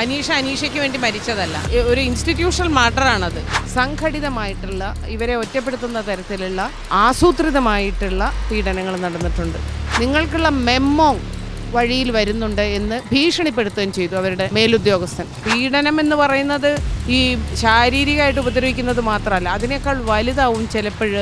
അനീഷ അനീഷയ്ക്ക് വേണ്ടി മരിച്ചതല്ല. ഒരു ഇൻസ്റ്റിറ്റ്യൂഷണൽ മർഡറാണത് സംഘടിതമായിട്ടുള്ള ഇവരെ ഒറ്റപ്പെടുത്തുന്ന തരത്തിലുള്ള ആസൂത്രിതമായിട്ടുള്ള പീഡനങ്ങൾ നടന്നിട്ടുണ്ട്. നിങ്ങൾക്കുള്ള മെമ്മോ വഴിയിൽ വരുന്നുണ്ട് എന്ന് ഭീഷണിപ്പെടുത്തുകയും ചെയ്തു അവരുടെ മേലുദ്യോഗസ്ഥൻ. പീഡനം എന്ന് പറയുന്നത് ഈ ശാരീരികമായിട്ട് ഉപദ്രവിക്കുന്നത് മാത്രമല്ല അതിനേക്കാൾ വലുതാവും ചിലപ്പോൾ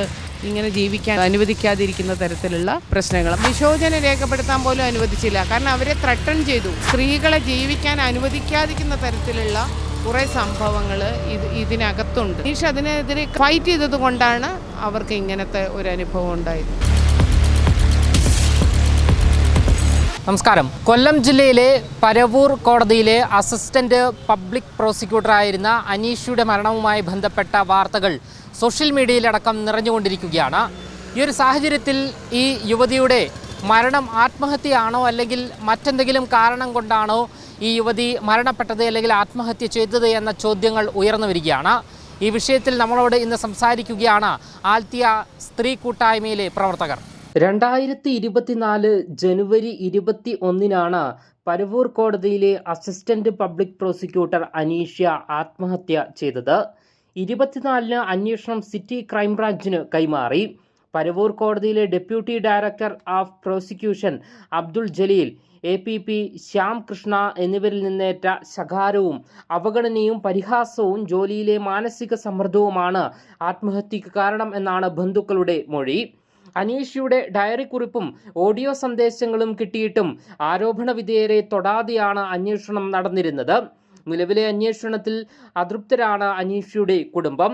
ഇങ്ങനെ ജീവിക്കാൻ അനുവദിക്കാതിരിക്കുന്ന തരത്തിലുള്ള പ്രശ്നങ്ങൾ. വിശോചന രേഖപ്പെടുത്താൻ പോലും അനുവദിച്ചില്ല. കാരണം അവരെ ത്രട്ടൺ ചെയ്തു. സ്ത്രീകളെ ജീവിക്കാൻ അനുവദിക്കാതിരിക്കുന്ന തരത്തിലുള്ള കുറേ സംഭവങ്ങൾ ഇത് ഇതിനകത്തുണ്ട്. ഈഷ അതിനെതിരെ ഫൈറ്റ് ചെയ്തത് കൊണ്ടാണ് അവർക്ക് ഇങ്ങനത്തെ ഒരു അനുഭവം ഉണ്ടായത്. നമസ്കാരം. കൊല്ലം ജില്ലയിലെ പരവൂർ കോടതിയിലെ അസിസ്റ്റന്റ് പബ്ലിക് പ്രോസിക്യൂട്ടറായിരുന്ന അനീഷയുടെ മരണവുമായി ബന്ധപ്പെട്ട വാർത്തകൾ സോഷ്യൽ മീഡിയയിലടക്കം നിറഞ്ഞുകൊണ്ടിരിക്കുകയാണ്. ഈ ഒരു സാഹചര്യത്തിൽ ഈ യുവതിയുടെ മരണം ആത്മഹത്യയാണോ അല്ലെങ്കിൽ മറ്റെന്തെങ്കിലും കാരണം കൊണ്ടാണോ ഈ യുവതി മരണപ്പെട്ടത് അല്ലെങ്കിൽ ആത്മഹത്യ ചെയ്തത് എന്ന ചോദ്യങ്ങൾ ഉയർന്നു വരികയാണ്. ഈ വിഷയത്തിൽ നമ്മളോട് ഇന്ന് സംസാരിക്കുകയാണ് ആൽത്തിയ സ്ത്രീ കൂട്ടായ്മയിലെ പ്രവർത്തകർ. രണ്ടായിരത്തി ഇരുപത്തിനാല് ജനുവരി ഇരുപത്തി ഒന്നിനാണ് പരവൂർ കോടതിയിലെ അസിസ്റ്റന്റ് പബ്ലിക് പ്രോസിക്യൂട്ടർ അനീഷ്യ ആത്മഹത്യ ചെയ്തത്. ഇരുപത്തിനാലിന് അന്വേഷണം സിറ്റി ക്രൈംബ്രാഞ്ചിന് കൈമാറി. പരവൂർ കോടതിയിലെ deputy director of prosecution Abdul Jaleel A P P Shyam Krishna എന്നിവരിൽ നിന്നേറ്റ ശകാരവും അവഗണനയും പരിഹാസവും ജോലിയിലെ മാനസിക സമ്മർദ്ദവുമാണ് ആത്മഹത്യക്ക് കാരണം എന്നാണ് ബന്ധുക്കളുടെ മൊഴി. അനീഷയുടെ ഡയറി കുറിപ്പും ഓഡിയോ സന്ദേശങ്ങളും കിട്ടിയിട്ടും ആരോപണ വിധേയരെ തൊടാതെയാണ് അന്വേഷണം നടന്നിരുന്നത്. നിലവിലെ അന്വേഷണത്തിൽ അതൃപ്തരാണ് അനീഷയുടെ കുടുംബം.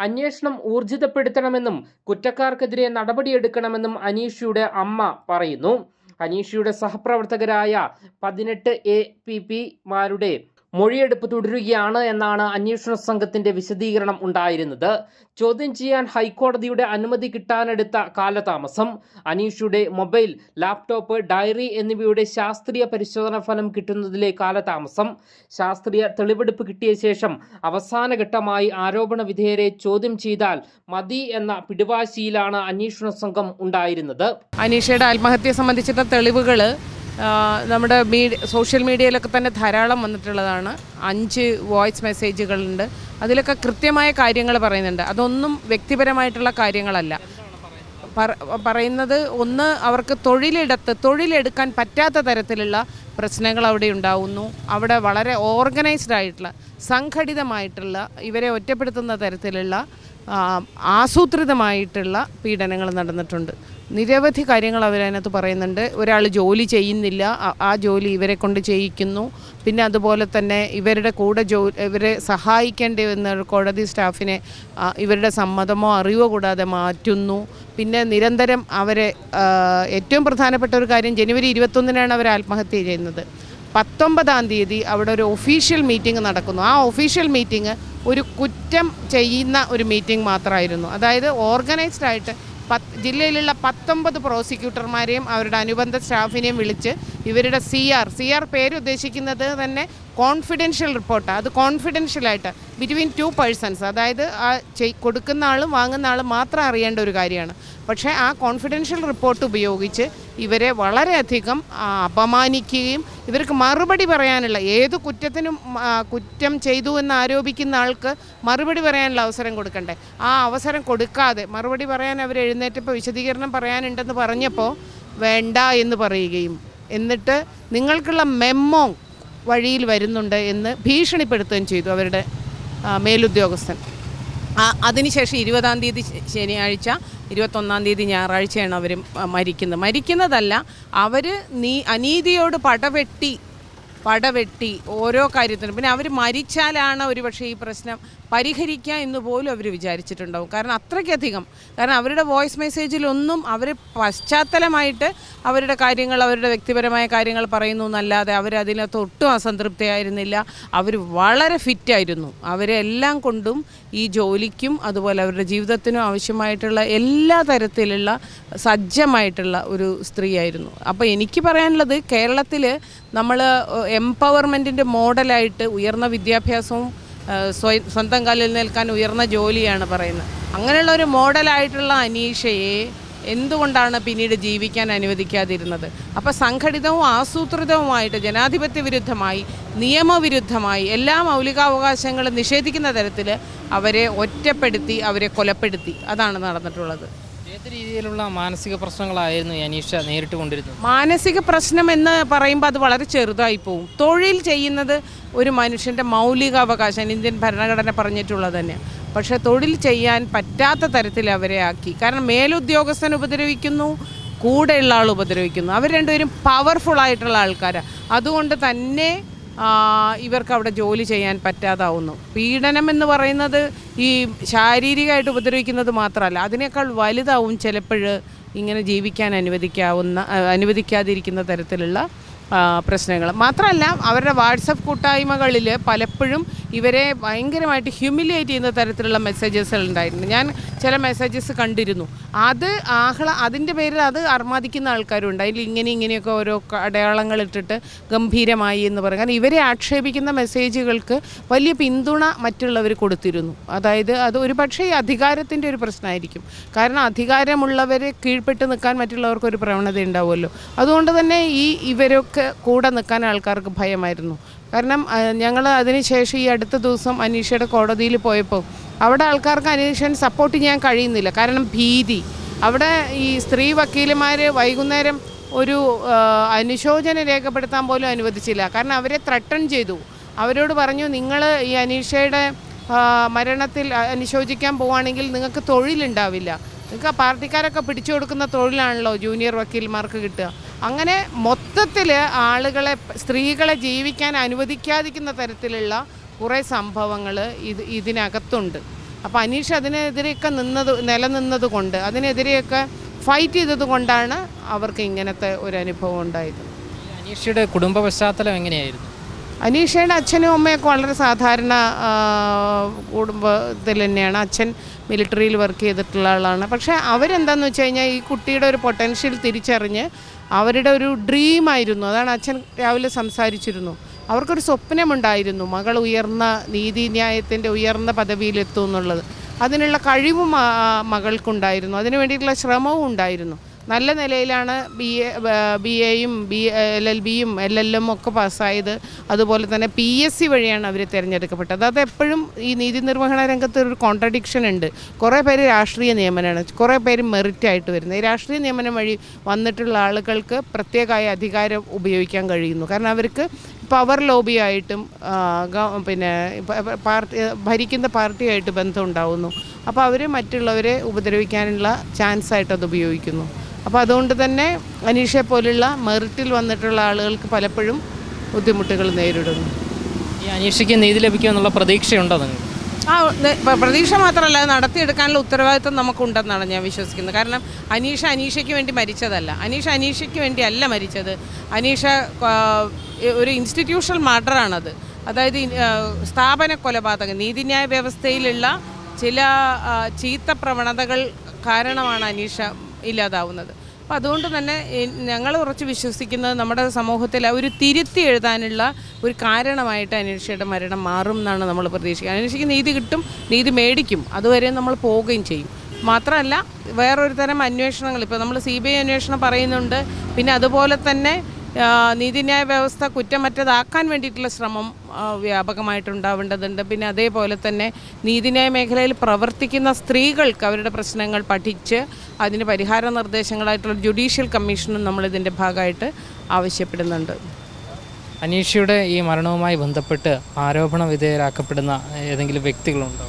അന്വേഷണം ഊർജിതപ്പെടുത്തണമെന്നും കുറ്റക്കാർക്കെതിരെ നടപടിയെടുക്കണമെന്നും അനീഷയുടെ അമ്മ പറയുന്നു. അനീഷയുടെ സഹപ്രവർത്തകരായ പതിനെട്ട് എ പി പിമാരുടെ മൊഴിയെടുപ്പ് തുടരുകയാണ് എന്നാണ് അന്വേഷണ സംഘത്തിന്റെ വിശദീകരണം ഉണ്ടായിരുന്നത്. ചോദ്യം ചെയ്യാൻ ഹൈക്കോടതിയുടെ അനുമതി കിട്ടാനെടുത്ത കാലതാമസം അനീഷയുടെ മൊബൈൽ ലാപ്ടോപ്പ് ഡയറി എന്നിവയുടെ ശാസ്ത്രീയ പരിശോധന ഫലം കിട്ടുന്നതിലെ കാലതാമസം ശാസ്ത്രീയ തെളിവെടുപ്പ് കിട്ടിയ ശേഷം അവസാന ഘട്ടമായി ആരോപണ വിധേയരെ ചോദ്യം ചെയ്താൽ മതി എന്ന പിടിവാശിയിലാണ് അന്വേഷണ സംഘം ഉണ്ടായിരുന്നത്. അനീഷയുടെ ആത്മഹത്യ സംബന്ധിച്ചിട്ട തെളിവുകൾ നമ്മുടെ മീഡിയ സോഷ്യൽ മീഡിയയിലൊക്കെ തന്നെ ധാരാളം വന്നിട്ടുള്ളതാണ്. അഞ്ച് വോയിസ് മെസ്സേജുകളുണ്ട്. അതിലൊക്കെ കൃത്യമായ കാര്യങ്ങൾ പറയുന്നുണ്ട്. അതൊന്നും വ്യക്തിപരമായിട്ടുള്ള കാര്യങ്ങളല്ല. പറയുന്നത് ഒന്ന് അവർക്ക് തൊഴിലിടത്ത് തൊഴിലെടുക്കാൻ പറ്റാത്ത തരത്തിലുള്ള പ്രശ്നങ്ങൾ അവിടെ ഉണ്ടാവുന്നു. അവിടെ വളരെ ഓർഗനൈസ്ഡ് ആയിട്ടുള്ള സംഘടിതമായിട്ടുള്ള ഇവരെ ഒറ്റപ്പെടുത്തുന്ന തരത്തിലുള്ള ആസൂത്രിതമായിട്ടുള്ള പീഡനങ്ങൾ നടന്നിട്ടുണ്ട്. നിരവധി കാര്യങ്ങൾ അവരതിനകത്ത് പറയുന്നുണ്ട്. ഒരാൾ ജോലി ചെയ്യുന്നില്ല. ആ- ജോലി ഇവരെ കൊണ്ട് ചെയ്യിക്കുന്നു. പിന്നെ അതുപോലെ തന്നെ ഇവരുടെ കൂടെ ജോ ഇവരെ സഹായിക്കേണ്ടി വന്ന കോടതി സ്റ്റാഫിനെ ഇവരുടെ സമ്മതമോ അറിവോ കൂടാതെ മാറ്റുന്നു. പിന്നെ നിരന്തരം അവരെ ഏറ്റവും പ്രധാനപ്പെട്ട ഒരു കാര്യം ജനുവരി ഇരുപത്തൊന്നിനാണ് അവർ ആത്മഹത്യ ചെയ്യുന്നത്. പത്തൊമ്പതാം തീയതി അവിടെ ഒരു ഒഫീഷ്യൽ മീറ്റിംഗ് നടക്കുന്നു. ആ ഒഫീഷ്യൽ മീറ്റിംഗ് ഒരു കുറ്റം ചെയ്യുന്ന ഒരു മീറ്റിംഗ് മാത്രമായിരുന്നു. അതായത് ഓർഗനൈസ്ഡ് ആയിട്ട് പത്ത് ജില്ലയിലുള്ള പത്തൊമ്പത് പ്രോസിക്യൂട്ടർമാരെയും അവരുടെ അനുബന്ധ സ്റ്റാഫിനെയും വിളിച്ച് ഇവരുടെ സി ആർ സി ആർ പേര് ഉദ്ദേശിക്കുന്നത് തന്നെ കോൺഫിഡൻഷ്യൽ റിപ്പോർട്ട് അത് കോൺഫിഡൻഷ്യലായിട്ട് ബിറ്റ്വീൻ ടു പേഴ്സൺസ് അതായത് ആ കൊടുക്കുന്ന ആളും വാങ്ങുന്ന ആളും മാത്രം അറിയേണ്ട ഒരു കാര്യമാണ്. പക്ഷേ ആ കോൺഫിഡൻഷ്യൽ റിപ്പോർട്ട് ഉപയോഗിച്ച് ഇവരെ വളരെയധികം അപമാനിക്കുകയും ഇവർക്ക് മറുപടി പറയാനുള്ള ഏത് കുറ്റത്തിനും കുറ്റം ചെയ്തു എന്ന് ആരോപിക്കുന്ന ആൾക്ക് മറുപടി പറയാനുള്ള അവസരം കൊടുക്കണ്ടേ. ആ അവസരം കൊടുക്കാതെ മറുപടി പറയാൻ അവർ എഴുന്നേറ്റപ്പോൾ വിശദീകരണം പറയാനുണ്ടെന്ന് പറഞ്ഞപ്പോൾ വേണ്ട എന്ന് പറയുകയും. എന്നിട്ട് നിങ്ങൾക്കുള്ള മെമ്മോ വഴിയിൽ വരുന്നുണ്ട് എന്ന് ഭീഷണിപ്പെടുത്തുകയും ചെയ്തു അവരുടെ മേലുദ്യോഗസ്ഥൻ. അതിനുശേഷം ഇരുപതാം തീയതി ശനിയാഴ്ച ഇരുപത്തൊന്നാം തീയതി ഞായറാഴ്ചയാണ് അവർ മരിക്കുന്നത്. മരിക്കുന്നതല്ല അവർ നീ അനീതിയോട് പടവെട്ടി പടവെട്ടി ഓരോ കാര്യത്തിനും. പിന്നെ അവർ മരിച്ചാലാണ് ഒരു പക്ഷേ ഈ പ്രശ്നം പരിഹരിക്കുക എന്ന് പോലും അവർ വിചാരിച്ചിട്ടുണ്ടാവും. കാരണം അത്രയ്ക്കധികം. കാരണം അവരുടെ വോയിസ് മെസ്സേജിലൊന്നും അവർ പശ്ചാത്തലമായിട്ട് അവരുടെ കാര്യങ്ങൾ അവരുടെ വ്യക്തിപരമായ കാര്യങ്ങൾ പറയുന്നു എന്നല്ലാതെ അവരതിനകത്ത് ഒട്ടും അസംതൃപ്തിയായിരുന്നില്ല. അവർ വളരെ ഫിറ്റായിരുന്നു. അവരെല്ലാം കൊണ്ടും ഈ ജോലിക്കും അതുപോലെ അവരുടെ ജീവിതത്തിനും ആവശ്യമായിട്ടുള്ള എല്ലാ തരത്തിലുള്ള സജ്ജമായിട്ടുള്ള ഒരു സ്ത്രീയായിരുന്നു. അപ്പോൾ എനിക്ക് പറയാനുള്ളത് കേരളത്തിൽ നമ്മൾ എംപവർമെന്റിന്റെ മോഡലായിട്ട് ഉയർന്ന വിദ്യാഭ്യാസവും സ്വയം സ്വന്തം കാലിൽ നിൽക്കാൻ ഉയർന്ന ജോലിയാണ് പറയുന്നത്. അങ്ങനെയുള്ള ഒരു മോഡലായിട്ടുള്ള അനീഷയെ എന്തുകൊണ്ടാണ് പിന്നീട് ജീവിക്കാൻ അനുവദിക്കാതിരുന്നത്? അപ്പോൾ സംഘടിതവും ആസൂത്രിതവുമായിട്ട് ജനാധിപത്യ വിരുദ്ധമായി നിയമവിരുദ്ധമായി എല്ലാ മൗലികാവകാശങ്ങളും നിഷേധിക്കുന്ന തരത്തിൽ അവരെ ഒറ്റപ്പെടുത്തി അവരെ കൊലപ്പെടുത്തി. അതാണ് നടന്നിട്ടുള്ളത്. ഏത് രീതിയിലുള്ള മാനസിക പ്രശ്നങ്ങളായിരുന്നു അനീഷ നേരിട്ട് കൊണ്ടിരുന്നത്? മാനസിക പ്രശ്നം എന്ന് പറയുമ്പോൾ അത് വളരെ ചെറുതായി പോവും. തൊഴിൽ ചെയ്യുന്നത് ഒരു മനുഷ്യന്റെ മനുഷ്യന്റെ മൗലികാവകാശം ഇന്ത്യൻ ഭരണഘടന പറഞ്ഞിട്ടുള്ളത് തന്നെ. പക്ഷെ തൊഴിൽ ചെയ്യാൻ പറ്റാത്ത തരത്തിൽ അവരെ ആക്കി. കാരണം മേലുദ്യോഗസ്ഥൻ ഉപദ്രവിക്കുന്നു കൂടെയുള്ള ആൾ ഉപദ്രവിക്കുന്നു. അവർ രണ്ടുപേരും പവർഫുൾ ആയിട്ടുള്ള ആൾക്കാരാണ് അതുകൊണ്ട് തന്നെ ഇവർക്ക് അവിടെ ജോലി ചെയ്യാൻ പറ്റാതാവുന്നു. പീഡനം എന്ന് പറയുന്നത് ഈ ശാരീരികമായിട്ട് ഉപദ്രവിക്കുന്നത് മാത്രമല്ല അതിനേക്കാൾ വലുതാവും ചിലപ്പോൾ ഇങ്ങനെ ജീവിക്കാൻ അനുവദിക്കാവുന്ന അനുവദിക്കാതിരിക്കുന്ന തരത്തിലുള്ള പ്രശ്നങ്ങൾ. മാത്രമല്ല അവരുടെ വാട്സപ്പ് കൂട്ടായ്മകളിൽ പലപ്പോഴും ഇവരെ ഭയങ്കരമായിട്ട് ഹ്യൂമിലിയേറ്റ് ചെയ്യുന്ന തരത്തിലുള്ള മെസ്സേജസ് ഉണ്ടായിട്ടുണ്ട് ഞാൻ ചില മെസ്സേജസ് കണ്ടിരുന്നു. അത് ആഹ്ല അതിന്റെ പേരിൽ അത് അർമാദിക്കുന്ന ആൾക്കാരുണ്ട്. അതിൽ ഇങ്ങനെ ഇങ്ങനെയൊക്കെ ഓരോ അടയാളങ്ങൾ ഇട്ടിട്ട് ഗംഭീരമായി എന്ന് പറയും. കാരണം ഇവരെ ആക്ഷേപിക്കുന്ന മെസ്സേജുകൾക്ക് വലിയ പിന്തുണ മറ്റുള്ളവർ കൊടുത്തിരുന്നു. അതായത് അത് ഒരു പക്ഷേ അധികാരത്തിന്റെ ഒരു പ്രശ്നമായിരിക്കും. കാരണം അധികാരമുള്ളവരെ കീഴ്പ്പെട്ട് നിൽക്കാൻ മറ്റുള്ളവർക്ക് ഒരു പ്രവണത ഉണ്ടാവുമല്ലോ. അതുകൊണ്ട് തന്നെ ഈ ഇവരൊക്കെ കൂടെ നിൽക്കാൻ ആൾക്കാർക്ക് ഭയമായിരുന്നു. കാരണം ഞങ്ങൾ അതിനുശേഷം ഈ അടുത്ത ദിവസം അനീഷയുടെ കോടതിയിൽ പോയപ്പോൾ അവിടെ ആൾക്കാർക്ക് അനീഷൻ സപ്പോർട്ട് ചെയ്യാൻ കഴിയുന്നില്ല. കാരണം ഭീതി. അവിടെ ഈ സ്ത്രീ വക്കീലുമാർ വൈകുന്നേരം ഒരു അനുശോചന രേഖപ്പെടുത്താൻ പോലും അനുവദിച്ചില്ല. കാരണം അവരെ ത്രട്ടൺ ചെയ്തു. അവരോട് പറഞ്ഞു നിങ്ങൾ ഈ അനീഷയുടെ മരണത്തിൽ അനുശോചിക്കാൻ പോവുകയാണെങ്കിൽ നിങ്ങൾക്ക് തൊഴിലുണ്ടാവില്ല. നിങ്ങൾക്ക് പാർട്ടിക്കാരൊക്കെ പിടിച്ചു കൊടുക്കുന്ന തൊഴിലാണല്ലോ ജൂനിയർ വക്കീൽമാർക്ക് കിട്ടുക. അങ്ങനെ മൊത്തത്തിൽ ആളുകളെ സ്ത്രീകളെ ജീവിക്കാൻ അനുവദിക്കാതിരിക്കുന്ന തരത്തിലുള്ള കുറേ സംഭവങ്ങൾ ഇത് ഇതിനകത്തുണ്ട്. അപ്പോൾ അനീഷ് അതിനെതിരെയൊക്കെ നിന്നത് നിലനിന്നത് കൊണ്ട് അതിനെതിരെയൊക്കെ ഫൈറ്റ് ചെയ്തത് കൊണ്ടാണ് അവർക്ക് ഇങ്ങനത്തെ ഒരു അനുഭവം ഉണ്ടായത്. അനീഷയുടെ കുടുംബ പശ്ചാത്തലം എങ്ങനെയായിരുന്നു? അനീഷയുടെ അച്ഛനും അമ്മയൊക്കെ വളരെ സാധാരണ കുടുംബത്തിൽ തന്നെയാണ്. അച്ഛൻ മിലിറ്ററിയിൽ വർക്ക് ചെയ്തിട്ടുള്ള ആളാണ്. പക്ഷേ അവരെന്താന്ന് വെച്ച് കഴിഞ്ഞാൽ ഈ കുട്ടിയുടെ ഒരു പൊട്ടൻഷ്യൽ തിരിച്ചറിഞ്ഞ് അവരുടെ ഒരു ഡ്രീമായിരുന്നു അതാണ് അച്ഛൻ രാവിലെ സംസാരിച്ചിരുന്നു. അവർക്കൊരു സ്വപ്നമുണ്ടായിരുന്നു മകൾ ഉയർന്ന നീതിന്യായത്തിന്റെ ഉയർന്ന പദവിയിലെത്തും എന്നുള്ളത്. അതിനുള്ള കഴിവും മകൾക്കുണ്ടായിരുന്നു. അതിനു വേണ്ടിയിട്ടുള്ള ശ്രമവും ഉണ്ടായിരുന്നു. നല്ല നിലയിലാണ് ബി എ ബി എയും ബി എൽ എൽ ബിയും എൽ എൽ എം ഒക്കെ പാസ്സായത്. അതുപോലെ തന്നെ പി എസ് സി വഴിയാണ് അവർ തിരഞ്ഞെടുക്കപ്പെട്ടത്. അത് എപ്പോഴും ഈ നീതി നിർവഹണ രംഗത്ത് ഒരു കോൺട്രഡിക്ഷൻ ഉണ്ട്. കുറേ പേര് രാഷ്ട്രീയ നിയമനമാണ്. കുറേ പേര് മെറിറ്റ് ആയിട്ട് വരുന്നത്. ഈ രാഷ്ട്രീയ നിയമനം വഴി വന്നിട്ടുള്ള ആളുകൾക്ക് പ്രത്യേകമായ അധികാരം ഉപയോഗിക്കാൻ കഴിയുന്നു. കാരണം അവർക്ക് പവർ ലോബിയായിട്ടും പിന്നെ പാർട്ടി ഭരിക്കുന്ന പാർട്ടിയായിട്ട് ബന്ധം ഉണ്ടാവുന്നു അപ്പോൾ അവർ മറ്റുള്ളവരെ ഉപദ്രവിക്കാനുള്ള ചാൻസ് ആയിട്ട് അത് ഉപയോഗിക്കുന്നു. അപ്പോൾ അതുകൊണ്ട് തന്നെ അനീഷയെ പോലുള്ള മെറിറ്റിൽ വന്നിട്ടുള്ള ആളുകൾക്ക് പലപ്പോഴും ബുദ്ധിമുട്ടുകൾ നേരിടുന്നു. ഈ അനീഷയ്ക്ക് നീതി ലഭിക്കുമെന്നുള്ള പ്രതീക്ഷയുണ്ടോ നിങ്ങൾ ആ പ്രതീക്ഷ മാത്രമല്ല അത് നടത്തിയെടുക്കാനുള്ള ഉത്തരവാദിത്വം നമുക്കുണ്ടെന്നാണ് ഞാൻ വിശ്വസിക്കുന്നത്. കാരണം അനീഷ അനീഷയ്ക്ക് വേണ്ടി മരിച്ചതല്ല. അനീഷ അനീഷയ്ക്ക് വേണ്ടി അല്ല മരിച്ചത്. അനീഷ ഒരു ഇൻസ്റ്റിറ്റ്യൂഷണൽ മർഡറാണത് അതായത് സ്ഥാപന കൊലപാതകം നീതിന്യായ വ്യവസ്ഥയിലുള്ള ചില ചീത്ത പ്രവണതകൾ കാരണമാണ് അനീഷ ഇല്ലാതാവുന്നത്. അപ്പോൾ അതുകൊണ്ട് തന്നെ ഞങ്ങൾ കുറച്ച് വിശ്വസിക്കുന്നത് നമ്മുടെ സമൂഹത്തിൽ ഒരു തിരുത്തി എഴുതാനുള്ള ഒരു കാരണമായിട്ട് അനീഷയുടെ മരണം മാറും എന്നാണ് നമ്മൾ പ്രതീക്ഷിക്കുന്നത് അനീഷയ്ക്ക് നീതി കിട്ടും നീതി മേടിക്കും. അതുവരെ നമ്മൾ പോവുകയും ചെയ്യും. മാത്രമല്ല വേറൊരു തരം അന്വേഷണങ്ങൾ. ഇപ്പോൾ നമ്മൾ സി ബി ഐ അന്വേഷണം പറയുന്നുണ്ട്. പിന്നെ അതുപോലെ തന്നെ നീതിന്യായ വ്യവസ്ഥ കുറ്റമറ്റതാക്കാൻ വേണ്ടിയിട്ടുള്ള ശ്രമം വ്യാപകമായിട്ടുണ്ടാവേണ്ടതുണ്ട്. പിന്നെ അതേപോലെ തന്നെ നീതിന്യായ മേഖലയിൽ പ്രവർത്തിക്കുന്ന സ്ത്രീകൾക്ക് അവരുടെ പ്രശ്നങ്ങൾ പഠിച്ച് അതിന് പരിഹാര നിർദ്ദേശങ്ങളായിട്ടുള്ള ജുഡീഷ്യൽ കമ്മീഷനും നമ്മളിതിന്റെ ഭാഗമായിട്ട് ആവശ്യപ്പെടുന്നുണ്ട്. അനീഷയുടെ ഈ മരണവുമായി ബന്ധപ്പെട്ട് ആരോപണ വിധേയരാക്കപ്പെടുന്ന ഏതെങ്കിലും വ്യക്തികളുണ്ടോ?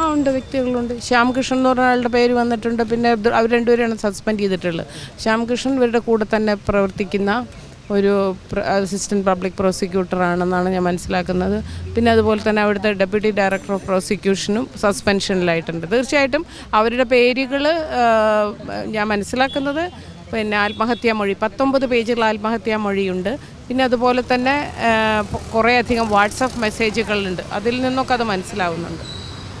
ആ ഉണ്ട്. വ്യക്തികളുണ്ട്. ശ്യാംകൃഷ്ണൻ എന്ന് പറഞ്ഞ ആളുടെ പേര് വന്നിട്ടുണ്ട്. പിന്നെ അവർ രണ്ടുപേരെയാണ് സസ്പെൻഡ് ചെയ്തിട്ടുള്ളത്. ശ്യാംകൃഷ്ണൻ ഇവരുടെ കൂടെ തന്നെ പ്രവർത്തിക്കുന്ന ഒരു അസിസ്റ്റന്റ് പബ്ലിക് പ്രോസിക്യൂട്ടർ ആണെന്നാണ് ഞാൻ മനസ്സിലാക്കുന്നത്. പിന്നെ അതുപോലെ തന്നെ അവിടുത്തെ ഡെപ്യൂട്ടി ഡയറക്ടർ ഓഫ് പ്രോസിക്യൂഷനും സസ്പെൻഷനിലായിട്ടുണ്ട് തീർച്ചയായിട്ടും അവരുടെ പേരുകൾ ഞാൻ മനസ്സിലാക്കുന്നത് പിന്നെ ആത്മഹത്യാ മൊഴി പത്തൊമ്പത് പേജുള്ള ആത്മഹത്യാ മൊഴിയുണ്ട്. പിന്നെ അതുപോലെ തന്നെ കുറേയധികം വാട്സപ്പ് മെസ്സേജുകളുണ്ട്. അതിൽ നിന്നൊക്കെ അത് മനസ്സിലാവുന്നുണ്ട്.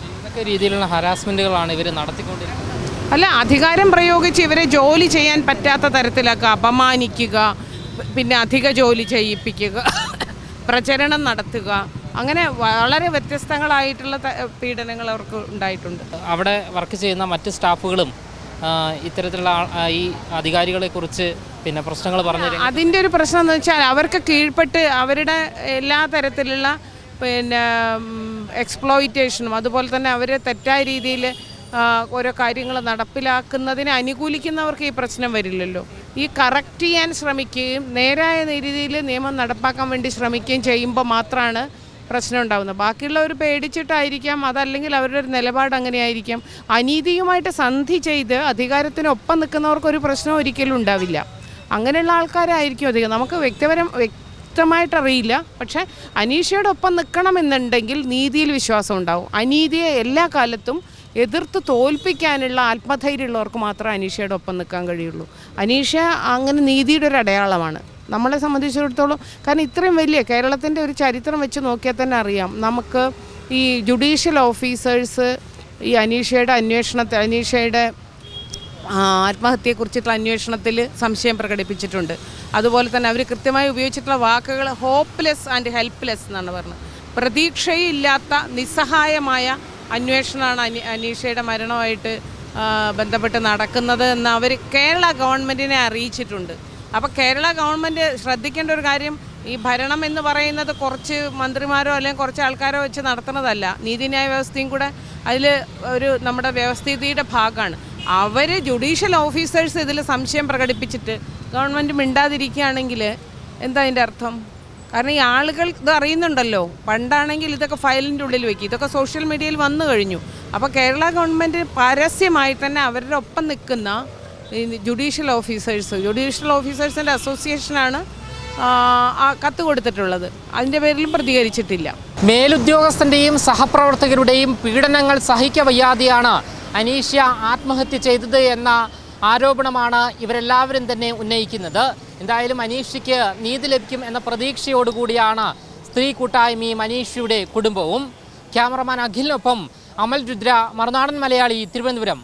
എന്തൊക്കെ രീതിയിലുള്ള ഹരാസ്മെന്റുകളാണ് ഇവർ നടത്തിക്കൊണ്ടിരിക്കുന്നത്? അല്ല അധികാരം പ്രയോഗിച്ച് ഇവരെ ജോലി ചെയ്യാൻ പറ്റാത്ത തരത്തിലൊക്കെ അപമാനിക്കുക പിന്നെ അധിക ജോലി ചെയ്യിപ്പിക്കുക പ്രചരണം നടത്തുക. അങ്ങനെ വളരെ വ്യത്യസ്തങ്ങളായിട്ടുള്ള പീഡനങ്ങൾ അവർക്ക് ഉണ്ടായിട്ടുണ്ട്. അവിടെ വർക്ക് ചെയ്യുന്ന മറ്റ് സ്റ്റാഫുകളും ഇത്തരത്തിലുള്ള ഈ അധികാരികളെ ഈ അധികാരികളെക്കുറിച്ച് പിന്നെ പ്രശ്നങ്ങൾ പറഞ്ഞു അതിന്റെ ഒരു പ്രശ്നം എന്ന് വെച്ചാൽ അവർക്ക് കീഴ്പ്പെട്ട് അവരുടെ എല്ലാ തരത്തിലുള്ള പിന്നെ എക്സ്പ്ലോയിറ്റേഷനും അതുപോലെ തന്നെ അവരെ തെറ്റായ രീതിയിൽ ഓരോ കാര്യങ്ങൾ നടപ്പിലാക്കുന്നതിനെ അനുകൂലിക്കുന്നവർക്ക് ഈ പ്രശ്നം വരില്ലല്ലോ. ഈ കറക്റ്റ് ചെയ്യാൻ ശ്രമിക്കുകയും നേരായ രീതിയിൽ നിയമം നടപ്പാക്കാൻ വേണ്ടി ശ്രമിക്കുകയും ചെയ്യുമ്പോൾ മാത്രമാണ് പ്രശ്നം ഉണ്ടാകുന്നത് ബാക്കിയുള്ളവർ പേടിച്ചിട്ടായിരിക്കാം അതല്ലെങ്കിൽ അവരുടെ ഒരു നിലപാട് അങ്ങനെയായിരിക്കാം. അനീതിയുമായിട്ട് സന്ധി ചെയ്ത് അധികാരത്തിനൊപ്പം നിൽക്കുന്നവർക്കൊരു പ്രശ്നം ഒരിക്കലും ഉണ്ടാവില്ല. അങ്ങനെയുള്ള ആൾക്കാരായിരിക്കും അധികം. നമുക്ക് വ്യക്തിപരം വ്യക്തമായിട്ടറിയില്ല പക്ഷേ അനീഷയോടൊപ്പം നിൽക്കണമെന്നുണ്ടെങ്കിൽ നീതിയിൽ വിശ്വാസം ഉണ്ടാവും. അനീതിയെ എല്ലാ കാലത്തും എതിർത്ത് തോൽപ്പിക്കാനുള്ള ആത്മധൈര്യമുള്ളവർക്ക് മാത്രമേ അനീഷയുടെ ഒപ്പം നിൽക്കാൻ കഴിയുള്ളൂ. അനീഷ അങ്ങനെ നീതിയുടെ ഒരു അടയാളമാണ്. നമ്മളെ സംബന്ധിച്ചിടത്തോളം കാരണം ഇത്രയും വലിയ കേരളത്തിന്റെ ഒരു ചരിത്രം വെച്ച് നോക്കിയാൽ തന്നെ അറിയാം. നമുക്ക് ഈ ജുഡീഷ്യൽ ഓഫീസേഴ്സ് ഈ അനീഷയുടെ അന്വേഷണത്തെ അനീഷയുടെ ആത്മഹത്യയെക്കുറിച്ചിട്ടുള്ള അന്വേഷണത്തിൽ സംശയം പ്രകടിപ്പിച്ചിട്ടുണ്ട്. അതുപോലെ തന്നെ അവർ കൃത്യമായി ഉപയോഗിച്ചിട്ടുള്ള വാക്കുകൾ ഹോപ്പ്ലെസ് ആൻഡ് ഹെൽപ്ലെസ് എന്നാണ് പറഞ്ഞത്. പ്രതീക്ഷയില്ലാത്ത നിസ്സഹായമായ അന്വേഷണമാണ് അനി അനീഷയുടെ മരണമായിട്ട് ബന്ധപ്പെട്ട് നടക്കുന്നത് എന്ന് അവർ കേരള ഗവൺമെന്റിനെ അറിയിച്ചിട്ടുണ്ട്. അപ്പോൾ കേരള ഗവൺമെന്റ് ശ്രദ്ധിക്കേണ്ട ഒരു കാര്യം ഈ ഭരണം എന്ന് പറയുന്നത് കുറച്ച് മന്ത്രിമാരോ അല്ലെങ്കിൽ കുറച്ച് ആൾക്കാരോ വെച്ച് നടത്തുന്നതല്ല. നീതിന്യായ വ്യവസ്ഥയും കൂടെ അതിൽ ഒരു നമ്മുടെ വ്യവസ്ഥിതിയുടെ ഭാഗമാണ്. അവർ ജുഡീഷ്യൽ ഓഫീസേഴ്സ് ഇതിൽ സംശയം പ്രകടിപ്പിച്ചിട്ട് ഗവൺമെന്റ് മിണ്ടാതിരിക്കുകയാണെങ്കിൽ എന്താ അതിന്റെ അർത്ഥം? കാരണം ഈ ആളുകൾ ഇത് അറിയുന്നുണ്ടല്ലോ. പണ്ടാണെങ്കിൽ ഇതൊക്കെ ഫയലിന്റെ ഉള്ളിൽ വെക്കും. ഇതൊക്കെ സോഷ്യൽ മീഡിയയിൽ വന്നു കഴിഞ്ഞു. അപ്പോൾ കേരള ഗവൺമെന്റ് പരസ്യമായി തന്നെ അവരുടെ ഒപ്പം നിൽക്കുന്ന ജുഡീഷ്യൽ ഓഫീസേഴ്സ് ജുഡീഷ്യൽ ഓഫീസേഴ്സിന്റെ അസോസിയേഷനാണ് കത്ത് കൊടുത്തിട്ടുള്ളത്. അതിന്റെ പേരിലും പ്രതികരിച്ചിട്ടില്ല. മേലുദ്യോഗസ്ഥന്റെയും സഹപ്രവർത്തകരുടെയും പീഡനങ്ങൾ സഹിക്കവയ്യാതെയാണ് അനീഷ്യ ആത്മഹത്യ ചെയ്തത് എന്ന ആരോപണമാണ് ഇവരെല്ലാവരും തന്നെ ഉന്നയിക്കുന്നത്. എന്തായാലും അനീഷയ്ക്ക് നീതി ലഭിക്കും എന്ന പ്രതീക്ഷയോടുകൂടിയാണ് സ്ത്രീ കൂട്ടായ്മ മനീഷയുടെ കുടുംബവും. ക്യാമറമാൻ അഖിലിനൊപ്പം അമൽ രുദ്ര മറുനാടൻ മലയാളി തിരുവനന്തപുരം.